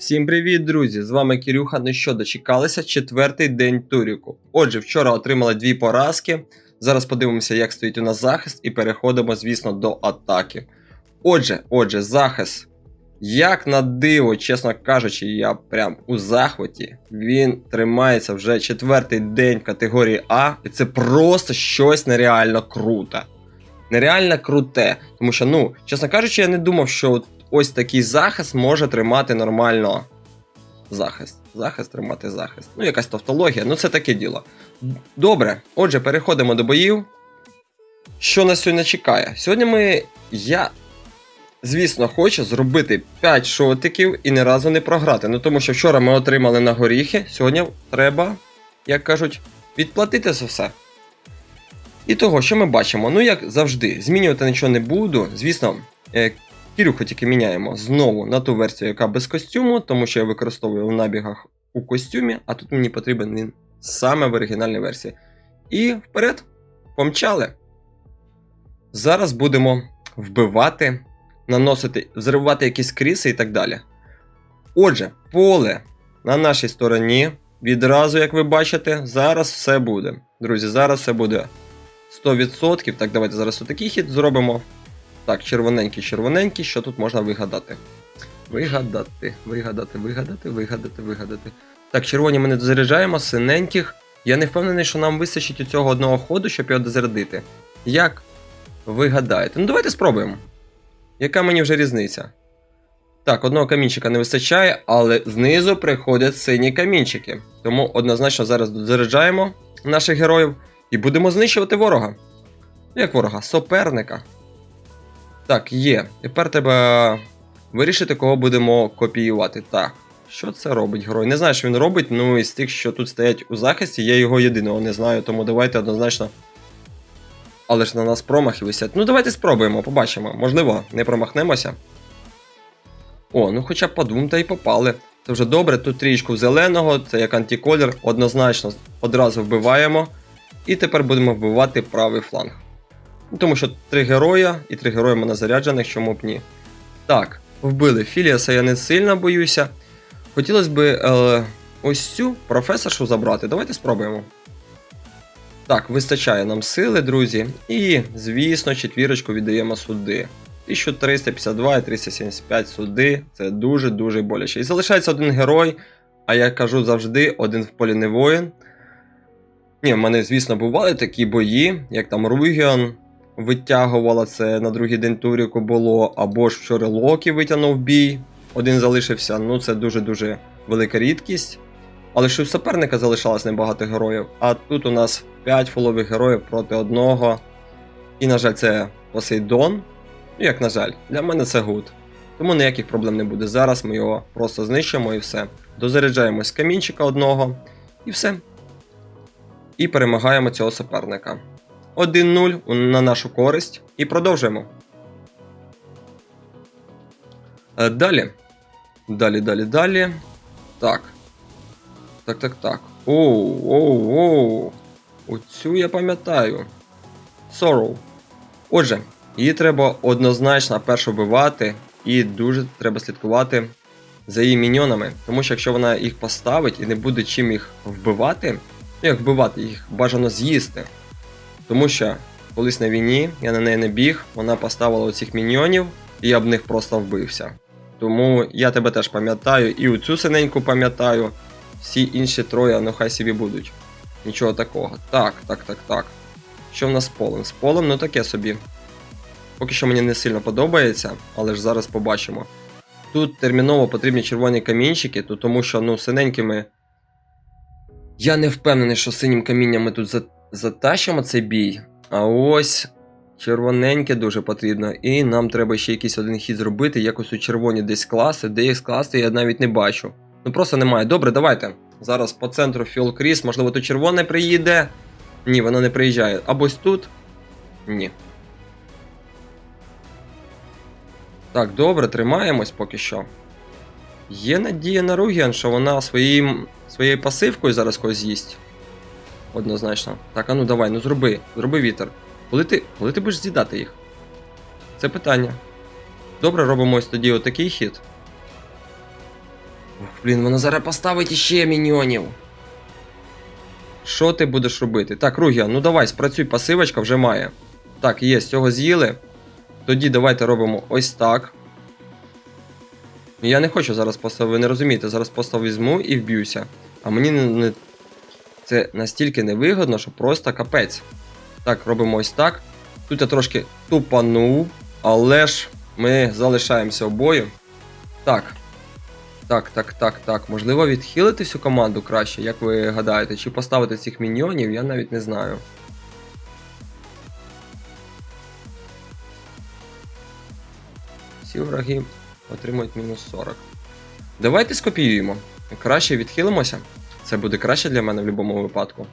Всім привіт, друзі! З вами Кирюха. Ну що, дочекалися четвертий день туріку. Отже, вчора отримали дві поразки. Зараз подивимося, як стоїть у нас захист, і переходимо, звісно, до атаки. Отже, отже, захист. Як на диво, чесно кажучи, я прям у захваті. Він тримається вже четвертий день в категорії А, і це просто щось нереально круто. Нереально круте. Тому що, ну, чесно кажучи, я не думав, що ось такий захист може тримати нормально. Захист. Захист тримати захист. Ну, якась тавтологія, ну це таке діло. Добре, отже, переходимо до боїв. Що нас сьогодні чекає? Сьогодні ми. Я, звісно, хочу зробити 5 шотиків і ні разу не програти. Ну тому що вчора ми отримали на горіхи, сьогодні треба, як кажуть, відплатити за все. І того, що ми бачимо? Ну, як завжди, змінювати нічого не буду. Звісно, е, Кірюху тільки міняємо знову на ту версію, яка без костюму, тому що я використовую в набігах у костюмі, а тут мені потрібен він саме в оригінальній версії. І вперед, помчали. Зараз будемо вбивати, наносити, взривати якісь кріси і так далі. Отже, поле на нашій стороні. Відразу, як ви бачите, зараз все буде. Друзі, зараз все буде 100%. Так, давайте зараз отакий хід зробимо. Так, червоненький, червоненький, що тут можна вигадати? Вигадати, вигадати, вигадати, вигадати, вигадати. Так, червоні ми не дозаряджаємо, синеньких. Я не впевнений, що нам вистачить у цього одного ходу, щоб його дозарядити. Як ви гадаєте? Ну, давайте спробуємо. Яка мені вже різниця? Так, одного камінчика не вистачає, але знизу приходять сині камінчики. Тому однозначно зараз дозаряджаємо наших героїв і будемо знищувати ворога. Як ворога? Соперника. Так, є. Тепер треба вирішити, кого будемо копіювати. Так. Що це робить герой? Не знаю, що він робить, ну із тих, що тут стоять у захисті, я його єдиного не знаю, тому давайте однозначно. Але ж на нас промахи висять. Ну, давайте спробуємо, побачимо. Можливо, не промахнемося. О, ну хоча б по двом та й попали. Це вже добре, тут трішку зеленого, це як антиколір, однозначно одразу вбиваємо. І тепер будемо вбивати правий фланг. Ну, Тому що три героя і три герої мене заряджених, чому б ні. Так, вбили Філіаса, я не сильно боюся. Хотілося б е, ось цю професоршу забрати. Давайте спробуємо. Так, вистачає нам сили, друзі. І, звісно, четвірочку віддаємо сюди. 1352 і 375 суди. Це дуже-дуже боляче. І залишається один герой, а я кажу завжди, один в полі не воїн. Ні, в мене, звісно, бували такі бої, як там Ругіон витягувала це на другий день туріку було, або ж вчора Локі витягнув бій, один залишився. Ну, це дуже-дуже велика рідкість. Але ж у суперника залишалось небагато героїв. А тут у нас 5 фулових героїв проти одного. І, на жаль, це Посейдон. Ну, як на жаль, для мене це гуд. Тому ніяких проблем не буде. Зараз ми його просто знищимо і все. Дозаряджаємо з камінчика одного. І все. І перемагаємо цього суперника. 1-0 на нашу користь. І продовжуємо. Е, Далі. Далі, далі, далі. Так. Так, так, так. Оу, оу, оу. Оцю я пам'ятаю. Sorrow. Отже, її треба однозначно перше вбивати, і дуже треба слідкувати за її міньйонами. Тому що якщо вона їх поставить і не буде чим їх вбивати, як вбивати, їх бажано з'їсти. Тому що колись на війні я на неї не біг, вона поставила оцих міньйонів, і я б них просто вбився. Тому я тебе теж пам'ятаю, і оцю синеньку пам'ятаю. Всі інші троє, ну хай собі будуть. Нічого такого. Так, так, так, так. Що в нас з полем? З полем, ну таке собі. Поки що мені не сильно подобається, але ж зараз побачимо. Тут терміново потрібні червоні камінчики, то тому що ну, синенькими. Я не впевнений, що синім камінням ми тут за... затащимо цей бій. А ось червоненьке дуже потрібно. І нам треба ще якийсь один хід зробити, якось у червоні десь класи, де їх скласти, я навіть не бачу. Ну просто немає. Добре, давайте. Зараз по центру Фіол Кріс, можливо, тут червоне приїде. Ні, воно не приїжджає. Або ось тут. Ні. Так, добре, тримаємось поки що. Є надія на Ругіан, що вона своїм, своєю пасивкою зараз когось з'їсть. Однозначно. Так, а ну давай, ну зроби, зроби вітер. Коли ти, коли ти будеш з'їдати їх? Це питання. Добре, робимо ось тоді отакий хід. Блін, воно зараз поставить іще міньйонів. Що ти будеш робити? Так, Ругія, ну давай, спрацюй, пасивочка вже має. Так, є, з цього з'їли. Тоді давайте робимо ось так. Я не хочу зараз постав, ви не розумієте, зараз постав візьму і вб'юся. А мені не... це настільки невигодно, що просто капець. Так, робимо ось так. Тут я трошки тупанув, але ж ми залишаємося обоє. Так. Так, так, так, так. Можливо, відхилити всю команду краще, як ви гадаєте, чи поставити цих міньйонів, я навіть не знаю. Всі враги отримують мінус 40. Давайте скопіюємо. Краще відхилимося. Це буде краще для мене в будь-якому випадку.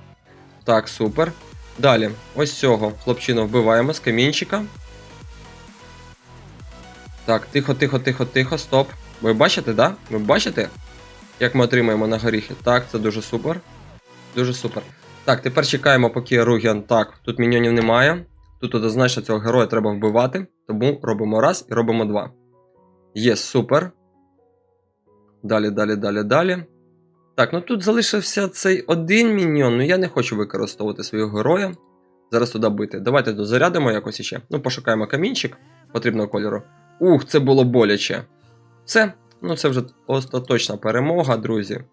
Так, супер. Далі, ось цього хлопчину вбиваємо з камінчика. Так, тихо, тихо, тихо, тихо, стоп. Ви бачите, да? Ви бачите, як ми отримаємо на горіхи? Так, це дуже супер. Дуже супер. Так, тепер чекаємо, поки Ругіан. Так, тут міньйонів немає. Тут однозначно цього героя треба вбивати. Тому робимо раз і робимо два. Є, супер. Далі, далі, далі, далі. Так, ну тут залишився цей один міньйон, ну я не хочу використовувати свого героя. Зараз туди бити. Давайте дозарядимо якось іще. Ну, пошукаємо камінчик потрібного кольору. Ух, це було боляче. Все, ну це вже остаточна перемога, друзі.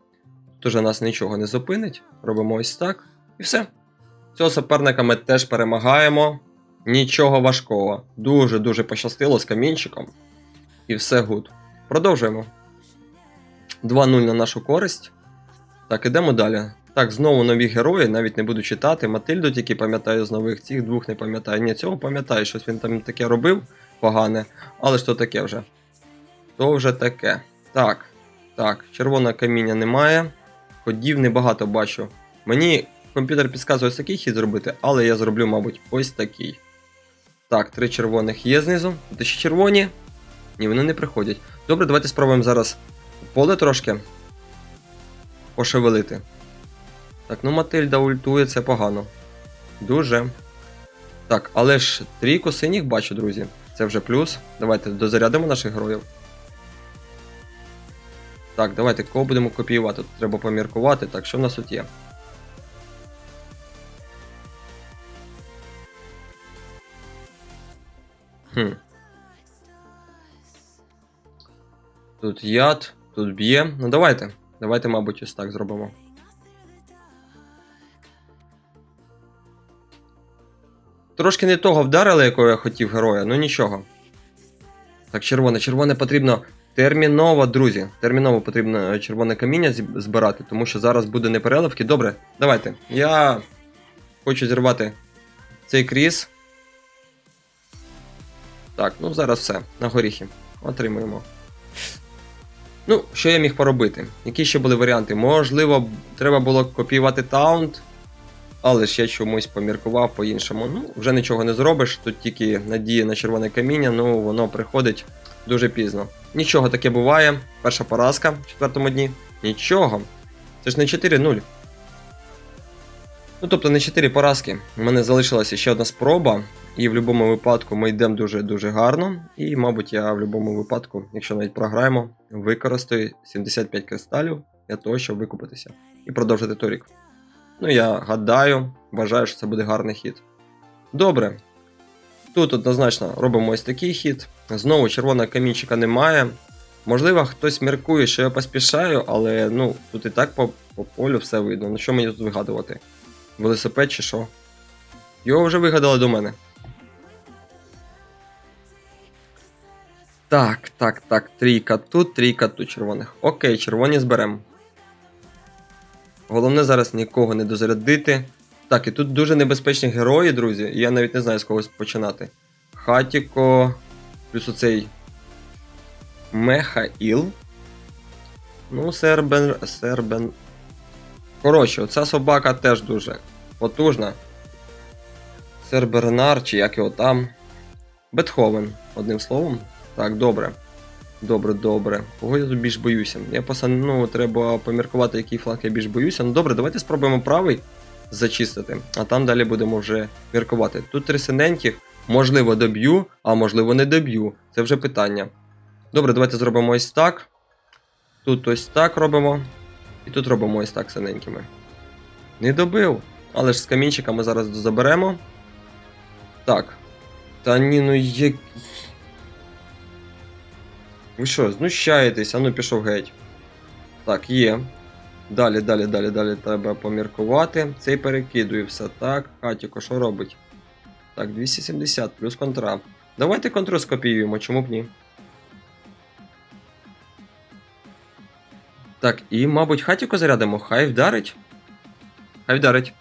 Тут уже нас нічого не зупинить. Робимо ось так. І все. Цього суперника ми теж перемагаємо. Нічого важкого. Дуже-дуже пощастило з камінчиком. І все гуд. Продовжуємо. 2-0 на нашу користь. Так, ідемо далі. Так, знову нові герої, навіть не буду читати. Матильду тільки пам'ятаю з нових, цих двох не пам'ятаю. Ні, цього пам'ятаю, щось він там таке робив погане. Але ж то таке вже. То вже таке. Так. Так, червоного каміння немає. Ходів небагато бачу. Мені комп'ютер підказує ось такий хід зробити, але я зроблю, мабуть, ось такий. Так, три червоних є знизу. Тут ще червоні. Ні, вони не приходять. Добре, давайте спробуємо зараз поле трошки пошевелити. Так, ну Матильда ультує, це погано. Дуже. Так, але ж трійку синіх бачу, друзі. Це вже плюс. Давайте дозарядимо наших героїв. Так, давайте кого будемо копіювати. Тут треба поміркувати. Так, що в нас тут є? Хм. Тут яд, тут б'є. Ну давайте. Давайте, мабуть, ось так зробимо. Трошки не того вдарили, якого я хотів героя, ну нічого. Так, червоне. Червоне потрібно терміново, друзі. Терміново потрібно червоне каміння збирати, тому що зараз буде непереливки. Добре, давайте. Я хочу зірвати цей кріс. Так, ну зараз все. На горіхи. Отримуємо. Ну, що я міг поробити? Які ще були варіанти? Можливо, треба було копіювати таунт, але ж я чомусь поміркував по-іншому. Ну, вже нічого не зробиш, тут тільки надія на червоне каміння, ну воно приходить дуже пізно. Нічого таке буває. Перша поразка в четвертому дні. Нічого. Це ж не 4-0. Ну, тобто не 4 поразки. У мене залишилася ще одна спроба, і в будь-якому випадку ми йдемо дуже-дуже гарно. І, мабуть, я в будь-якому випадку, якщо навіть програємо, використаю 75 кристалів для того, щоб викупитися і продовжити торік. Ну, я гадаю, вважаю, що це буде гарний хід. Добре. Тут однозначно робимо ось такий хід. Знову червоного камінчика немає. Можливо, хтось міркує, що я поспішаю, але ну, тут і так по, по полю все видно. Ну що мені тут вигадувати? Велосипед чи що? Його вже вигадали до мене. Так, так, так, трійка тут, трійка тут червоних. Окей, червоні зберемо. Головне зараз нікого не дозарядити. Так, і тут дуже небезпечні герої, друзі. Я навіть не знаю з когось починати. Хатіко. Плюс оцей. Мехаїл. Ну, Сербен. Сербен. Коротше, оця собака теж дуже потужна. Сербернар, чи як його там. Бетховен, одним словом. Так, добре. Добре, добре. Кого я тут більш боюся? Я просто, ну, треба поміркувати, який фланг я більш боюся. Ну добре, давайте спробуємо правий зачистити, а там далі будемо вже міркувати. Тут три синеньких, можливо, доб'ю, а можливо, не доб'ю. Це вже питання. Добре, давайте зробимо ось так. Тут ось так робимо. І тут робимо ось так синенькими. Не добив. Але ж з камінчика ми зараз заберемо. Так. Та ні, ну як. Ви що, знущаєтесь? А ну пішов геть. Так, є. Далі, далі, далі, далі треба поміркувати. Цей перекидує все так. Хатіко, що робить? Так, 270 плюс контра. Давайте контру скопіюємо, чому б ні? Так, і, мабуть, хатіко зарядимо. Хай вдарить. Хай вдарить.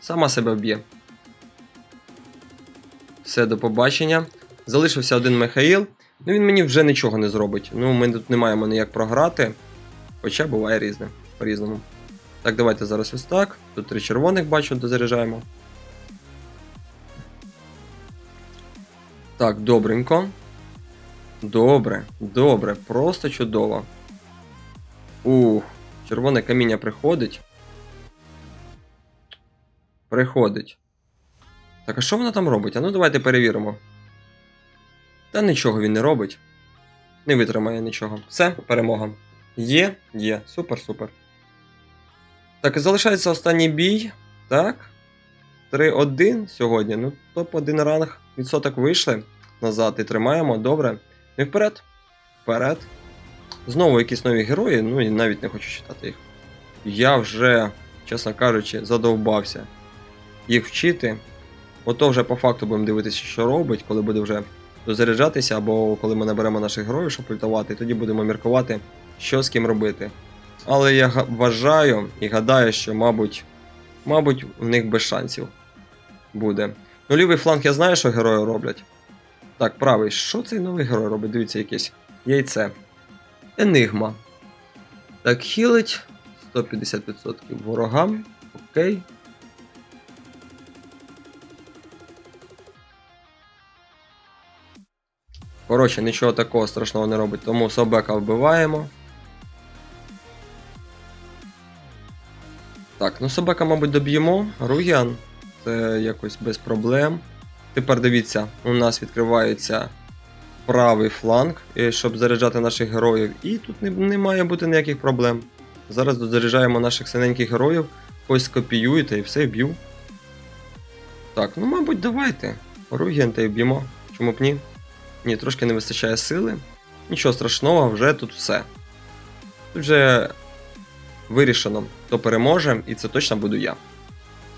Сама себе вб'є. Все, до побачення. Залишився один Михаїл. Ну він мені вже нічого не зробить. Ну, ми тут не маємо ніяк програти. Хоча буває різне. По-різному. Так, давайте зараз ось так. Тут три червоних бачу, дозаряджаємо. Так, добренько. Добре, добре, просто чудово. Ух, червоне каміння приходить. Приходить. Так, а що вона там робить? А ну давайте перевіримо. Та нічого він не робить. Не витримає нічого. Все, перемога. Є, є. Супер, супер. Так, і залишається останній бій. Так. 3-1 сьогодні. Ну, топ-1 ранг. Відсоток вийшли назад і тримаємо. Добре. І вперед. Вперед. Знову якісь нові герої, ну і навіть не хочу читати їх. Я вже, чесно кажучи, задовбався їх вчити. Ото вже по факту будемо дивитися, що робить, коли буде вже дозаряджатися, або коли ми наберемо наших героїв, щоб ультувати, тоді будемо міркувати, що з ким робити. Але я вважаю і гадаю, що, мабуть, мабуть, в них без шансів буде. Ну, лівий фланг я знаю, що герої роблять. Так, правий. Що цей новий герой робить? Дивіться, якесь яйце. Енигма. Так, хілить 150% ворогам. Окей. Коротше, нічого такого страшного не робить, тому собака вбиваємо. Так, ну собака, мабуть, доб'ємо. Руян. Це якось без проблем. Тепер дивіться, у нас відкривається правий фланг, щоб заряджати наших героїв. І тут не, не має бути ніяких проблем. Зараз дозаряджаємо наших синеньких героїв, ось скопіюєте і все б'ю. Так, ну мабуть, давайте. Руген та й б'ємо. Чому б ні? Ні, трошки не вистачає сили. Нічого страшного, вже тут все. Тут вже вирішено, хто переможе, і це точно буду я.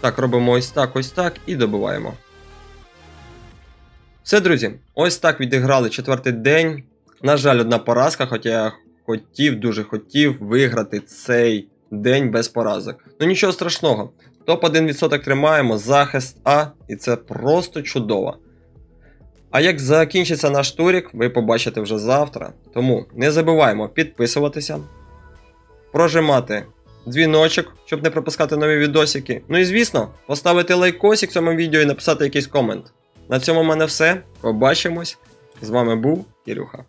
Так, робимо ось так, ось так і добиваємо. Все, друзі, ось так відіграли четвертий день. На жаль, одна поразка, хоча я хотів, дуже хотів виграти цей день без поразок. Ну нічого страшного. Топ-1% тримаємо, захист А, і це просто чудово. А як закінчиться наш турік, ви побачите вже завтра. Тому не забуваємо підписуватися, прожимати дзвіночок, щоб не пропускати нові відосики. Ну і звісно, поставити лайкосик цьому відео і написати якийсь комент. На цьому в мене все. Побачимось. З вами був Кирюха.